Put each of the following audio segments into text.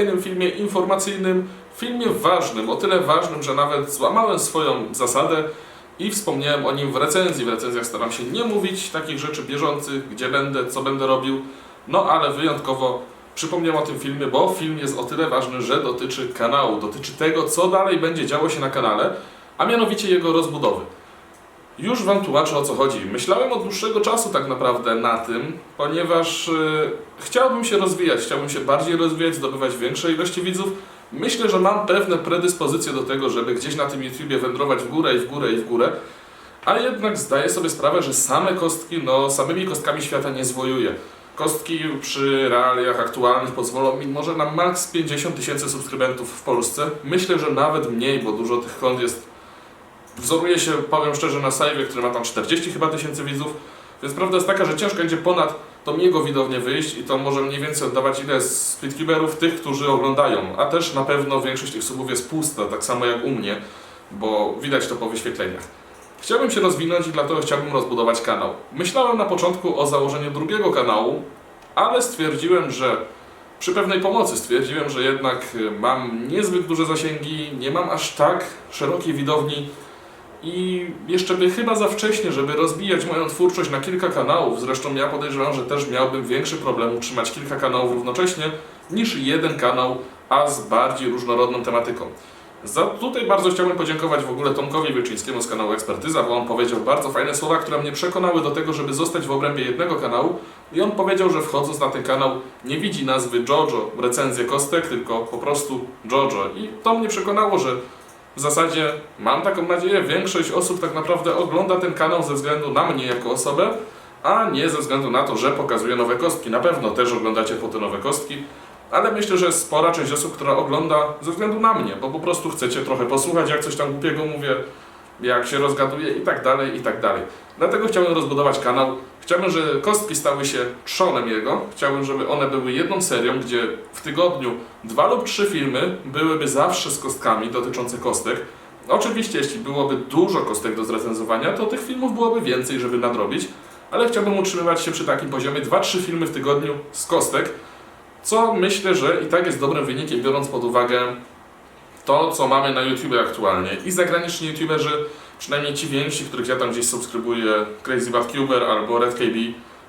kolejnym filmie informacyjnym, filmie ważnym, o tyle ważnym, że nawet złamałem swoją zasadę i wspomniałem o nim w recenzji. W recenzjach staram się nie mówić takich rzeczy bieżących, gdzie będę, co będę robił, no ale wyjątkowo przypomniałem o tym filmie, bo film jest o tyle ważny, że dotyczy kanału, dotyczy tego, co dalej będzie działo się na kanale, a mianowicie jego rozbudowy. Już Wam tłumaczę o co chodzi. Myślałem od dłuższego czasu tak naprawdę na tym, ponieważ yy, chciałbym się rozwijać, chciałbym się bardziej rozwijać, zdobywać większe ilości widzów. Myślę, że mam pewne predyspozycje do tego, żeby gdzieś na tym YouTubie wędrować w górę i w górę i w górę, a jednak zdaję sobie sprawę, że same kostki, no samymi kostkami świata nie zwojuję. Kostki przy realiach aktualnych pozwolą mi może na maks 50 tysięcy subskrybentów w Polsce. Myślę, że nawet mniej, bo dużo tych kont jest wzoruję się, powiem szczerze, na Saiwie, który ma tam 40 chyba tysięcy widzów, więc prawda jest taka, że ciężko będzie ponad tą jego widownię wyjść i to może mniej więcej oddawać ile z splitcuberów tych, którzy oglądają, a też na pewno większość tych subów jest pusta, tak samo jak u mnie, bo widać to po wyświetleniach. Chciałbym się rozwinąć i dlatego chciałbym rozbudować kanał. Myślałem na początku o założeniu drugiego kanału, ale stwierdziłem, że przy pewnej pomocy stwierdziłem, że jednak y, mam niezbyt duże zasięgi, nie mam aż tak szerokiej widowni i jeszcze by chyba za wcześnie, żeby rozbijać moją twórczość na kilka kanałów. Zresztą ja podejrzewam, że też miałbym większy problem utrzymać kilka kanałów równocześnie niż jeden kanał, a z bardziej różnorodną tematyką. Za tutaj bardzo chciałbym podziękować w ogóle Tomkowi Wyczyńskiemu z kanału Ekspertyza, bo on powiedział bardzo fajne słowa, które mnie przekonały do tego, żeby zostać w obrębie jednego kanału. I on powiedział, że wchodząc na ten kanał nie widzi nazwy JoJo, recenzję kostek, tylko po prostu JoJo. I to mnie przekonało, że w zasadzie mam taką nadzieję, większość osób tak naprawdę ogląda ten kanał ze względu na mnie jako osobę, a nie ze względu na to, że pokazuję nowe kostki. Na pewno też oglądacie po te nowe kostki, ale myślę, że spora część osób, która ogląda ze względu na mnie, bo po prostu chcecie trochę posłuchać, jak coś tam głupiego mówię, jak się rozgaduję i tak dalej, i tak dalej. Dlatego chciałbym rozbudować kanał. Chciałbym, żeby kostki stały się trzonem jego. Chciałbym, żeby one były jedną serią, gdzie w tygodniu dwa lub trzy filmy byłyby zawsze z kostkami dotyczące kostek. Oczywiście, jeśli byłoby dużo kostek do zrecenzowania, to tych filmów byłoby więcej, żeby nadrobić, ale chciałbym utrzymywać się przy takim poziomie 2-3 filmy w tygodniu z kostek, co myślę, że i tak jest dobrym wynikiem, biorąc pod uwagę to, co mamy na YouTube aktualnie. I zagraniczni YouTuberzy, przynajmniej ci więksi, których ja tam gdzieś subskrybuję, Crazy Bad Cuber albo Red KB,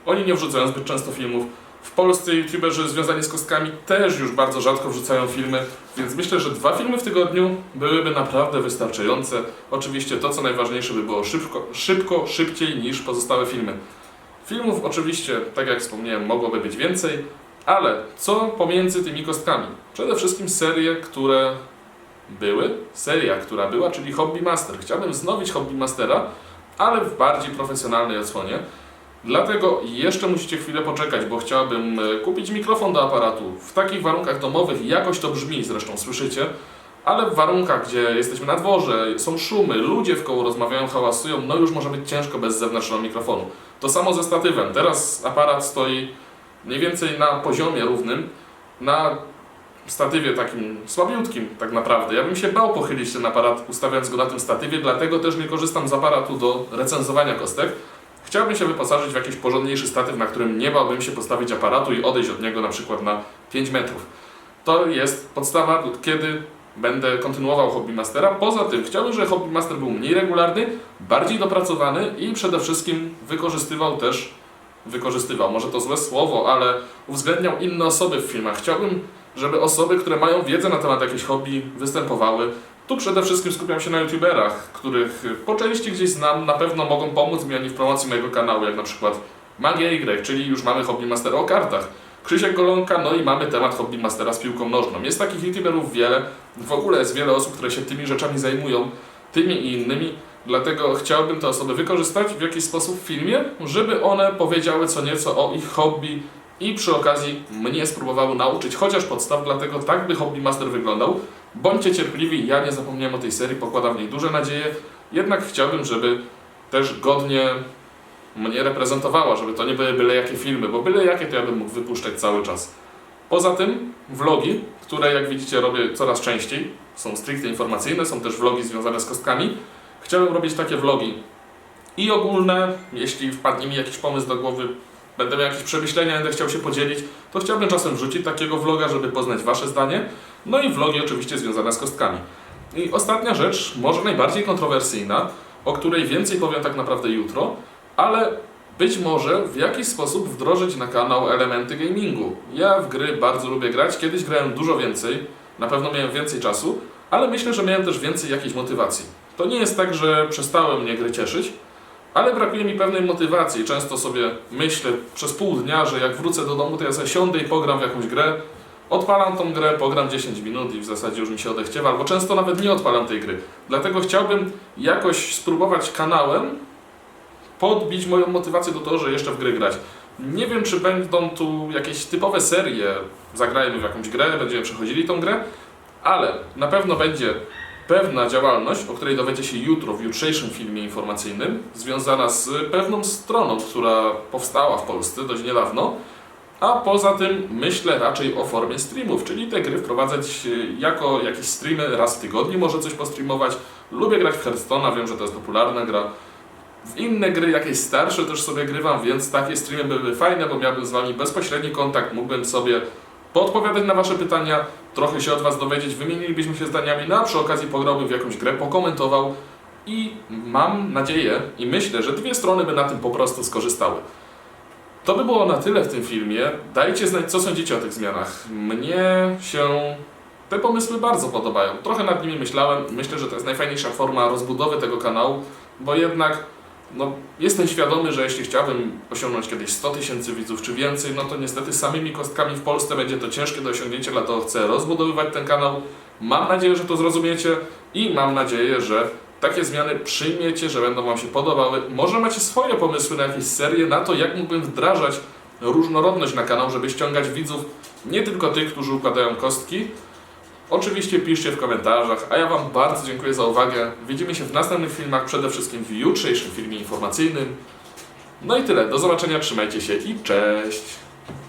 oni nie wrzucają zbyt często filmów. W Polsce YouTuberzy związani z kostkami też już bardzo rzadko wrzucają filmy, więc myślę, że dwa filmy w tygodniu byłyby naprawdę wystarczające. Oczywiście to, co najważniejsze, by było szybko, szybko szybciej niż pozostałe filmy. Filmów oczywiście, tak jak wspomniałem, mogłoby być więcej, ale co pomiędzy tymi kostkami? Przede wszystkim serie, które były, seria, która była, czyli Hobby Master. Chciałbym wznowić Hobby Mastera, ale w bardziej profesjonalnej odsłonie. Dlatego jeszcze musicie chwilę poczekać, bo chciałbym e, kupić mikrofon do aparatu. W takich warunkach domowych jakoś to brzmi, zresztą słyszycie, ale w warunkach, gdzie jesteśmy na dworze, są szumy, ludzie w koło rozmawiają, hałasują, no już może być ciężko bez zewnętrznego mikrofonu. To samo ze statywem. Teraz aparat stoi mniej więcej na poziomie równym, na statywie takim słabiutkim tak naprawdę. Ja bym się bał pochylić ten aparat ustawiając go na tym statywie, dlatego też nie korzystam z aparatu do recenzowania kostek. Chciałbym się wyposażyć w jakiś porządniejszy statyw, na którym nie bałbym się postawić aparatu i odejść od niego na przykład na 5 metrów. To jest podstawa, kiedy będę kontynuował Hobby Mastera. Poza tym chciałbym, żeby Hobby Master był mniej regularny, bardziej dopracowany i przede wszystkim wykorzystywał też, wykorzystywał, może to złe słowo, ale uwzględniał inne osoby w filmach. Chciałbym, żeby osoby, które mają wiedzę na temat jakichś hobby, występowały. Tu przede wszystkim skupiam się na youtuberach, których po części gdzieś znam, na pewno mogą pomóc mi oni w promocji mojego kanału, jak na przykład Magia Y, czyli już mamy Hobby Mastera o kartach. Krzysiek Golonka, no i mamy temat Hobby Mastera z piłką nożną. Jest takich youtuberów wiele, w ogóle jest wiele osób, które się tymi rzeczami zajmują, tymi i innymi, dlatego chciałbym te osoby wykorzystać w jakiś sposób w filmie, żeby one powiedziały co nieco o ich hobby i przy okazji mnie spróbowały nauczyć chociaż podstaw, dlatego tak by Hobby Master wyglądał. Bądźcie cierpliwi, ja nie zapomniałem o tej serii, pokładam w niej duże nadzieje, jednak chciałbym, żeby też godnie mnie reprezentowała, żeby to nie były byle jakie filmy, bo byle jakie to ja bym mógł wypuszczać cały czas. Poza tym vlogi, które jak widzicie robię coraz częściej, są stricte informacyjne, są też vlogi związane z kostkami. Chciałbym robić takie vlogi i ogólne, jeśli wpadnie mi jakiś pomysł do głowy, będę miał jakieś przemyślenia, będę chciał się podzielić, to chciałbym czasem wrzucić takiego vloga, żeby poznać Wasze zdanie. No i vlogi oczywiście związane z kostkami. I ostatnia rzecz, może najbardziej kontrowersyjna, o której więcej powiem tak naprawdę jutro, ale być może w jakiś sposób wdrożyć na kanał elementy gamingu. Ja w gry bardzo lubię grać, kiedyś grałem dużo więcej, na pewno miałem więcej czasu, ale myślę, że miałem też więcej jakiejś motywacji. To nie jest tak, że przestały mnie gry cieszyć, ale brakuje mi pewnej motywacji. Często sobie myślę przez pół dnia, że jak wrócę do domu, to ja sobie siądę i pogram w jakąś grę. Odpalam tą grę, pogram 10 minut i w zasadzie już mi się odechciewa, albo często nawet nie odpalam tej gry. Dlatego chciałbym jakoś spróbować kanałem podbić moją motywację do tego, że jeszcze w gry grać. Nie wiem, czy będą tu jakieś typowe serie, zagrajmy w jakąś grę, będziemy przechodzili tą grę, ale na pewno będzie pewna działalność, o której dowiecie się jutro w jutrzejszym filmie informacyjnym, związana z pewną stroną, która powstała w Polsce dość niedawno, a poza tym myślę raczej o formie streamów, czyli te gry wprowadzać e, jako jakieś streamy raz w tygodniu, może coś postreamować. Lubię grać w Hearthstone'a, wiem, że to jest popularna gra. W inne gry, jakieś starsze też sobie grywam, więc takie streamy byłyby fajne, bo miałbym z Wami bezpośredni kontakt, mógłbym sobie podpowiadać na Wasze pytania, trochę się od Was dowiedzieć, wymienilibyśmy się zdaniami, no a przy okazji pograłbym w jakąś grę, pokomentował i mam nadzieję i myślę, że dwie strony by na tym po prostu skorzystały. To by było na tyle w tym filmie. Dajcie znać, co sądzicie o tych zmianach. Mnie się te pomysły bardzo podobają. Trochę nad nimi myślałem. Myślę, że to jest najfajniejsza forma rozbudowy tego kanału, bo jednak no, jestem świadomy, że jeśli chciałbym osiągnąć kiedyś 100 tysięcy widzów czy więcej, no to niestety samymi kostkami w Polsce będzie to ciężkie do osiągnięcia, dlatego chcę rozbudowywać ten kanał. Mam nadzieję, że to zrozumiecie i mam nadzieję, że takie zmiany przyjmiecie, że będą Wam się podobały. Może macie swoje pomysły na jakieś serie, na to, jak mógłbym wdrażać różnorodność na kanał, żeby ściągać widzów, nie tylko tych, którzy układają kostki. Oczywiście piszcie w komentarzach, a ja Wam bardzo dziękuję za uwagę. Widzimy się w następnych filmach, przede wszystkim w jutrzejszym filmie informacyjnym. No i tyle, do zobaczenia, trzymajcie się i cześć!